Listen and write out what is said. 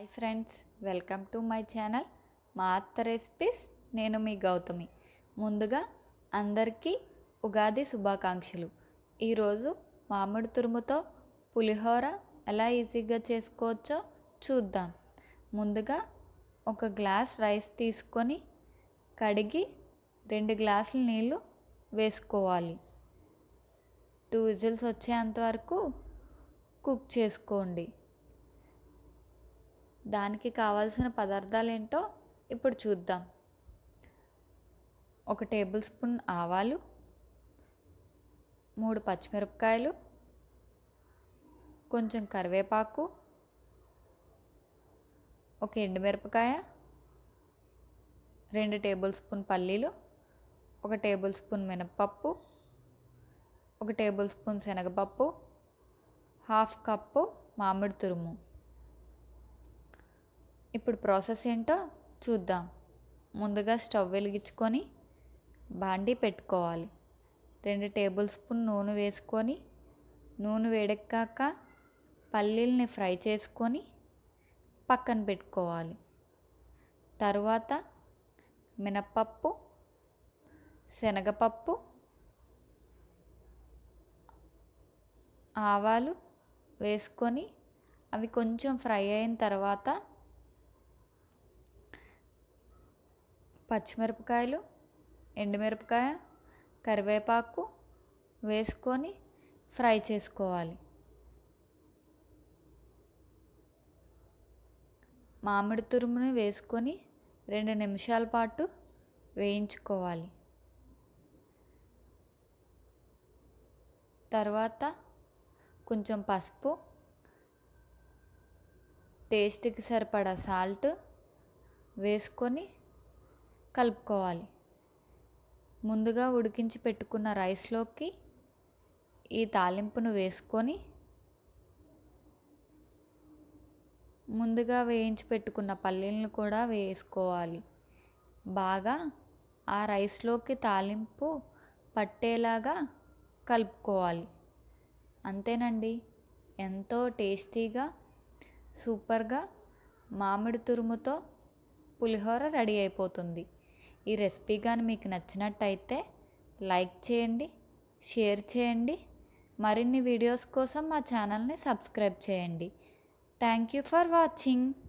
Hi friends welcome to my channel మా అత్త recipes. నేను మీ గౌతమి. ముందుగా అందరికీ ఉగాది శుభాకాంక్షలు. ఈరోజు మామిడి తురుముతో పులిహోర ఎలా ఈజీగా చేసుకోవచ్చో చూద్దాం. ముందుగా ఒక గ్లాస్ రైస్ తీసుకొని కడిగి రెండు గ్లాసుల నీళ్ళు వేసుకోవాలి. టూ విజిల్స్ వచ్చేంత వరకు కుక్ చేసుకోండి. దానికి కావాల్సిన పదార్థాలు ఏంటో ఇప్పుడు చూద్దాం. ఒక టేబుల్ స్పూన్ ఆవాలు మూడు పచ్చిమిరపకాయలు కొంచెం కరివేపాకు ఒక ఎండుమిరపకాయ రెండు టేబుల్ స్పూన్ పల్లీలు ఒక టేబుల్ స్పూన్ మినప్పప్పు ఒక టేబుల్ స్పూన్ శనగపప్పు హాఫ్ కప్పు మామిడి తురుము. ఇప్పుడు ప్రాసెస్ ఏంటో చూద్దాం. ముందుగా స్టవ్ వెలిగించుకొని బాండీ పెట్టుకోవాలి. రెండు టేబుల్ స్పూన్ నూనె వేసుకొని నూనె వేడెక్కాక పల్లీల్ని ఫ్రై చేసుకొని పక్కన పెట్టుకోవాలి. తర్వాత మినప్పప్పు శనగపప్పు ఆవాలు వేసుకొని అవి కొంచెం ఫ్రై అయిన తర్వాత పచ్చిమిరపకాయలు ఎండుమిరపకాయ కరివేపాకు వేసుకొని ఫ్రై చేసుకోవాలి. మామిడి తురుముని వేసుకొని రెండు నిమిషాల పాటు వేయించుకోవాలి. తర్వాత కొంచెం పసుపు టేస్ట్కి సరిపడా సాల్ట్ వేసుకొని కలుపుకోవాలి. ముందుగా ఉడికించి పెట్టుకున్న రైస్లోకి ఈ తాలింపును వేసుకొని ముందుగా వేయించి పెట్టుకున్న పల్లీలను కూడా వేసుకోవాలి. బాగా ఆ రైస్లోకి తాలింపు పట్టేలాగా కలుపుకోవాలి. అంతేనండి. ఎంతో టేస్టీగా సూపర్గా మామిడి తురుముతో పులిహోర రెడీ అయిపోతుంది. ఈ రెసిపీ కానీ మీకు నచ్చినట్టయితే లైక్ చేయండి షేర్ చేయండి. మరిన్ని వీడియోస్ కోసం మా ఛానల్ని సబ్స్క్రైబ్ చేయండి. Thank you for watching.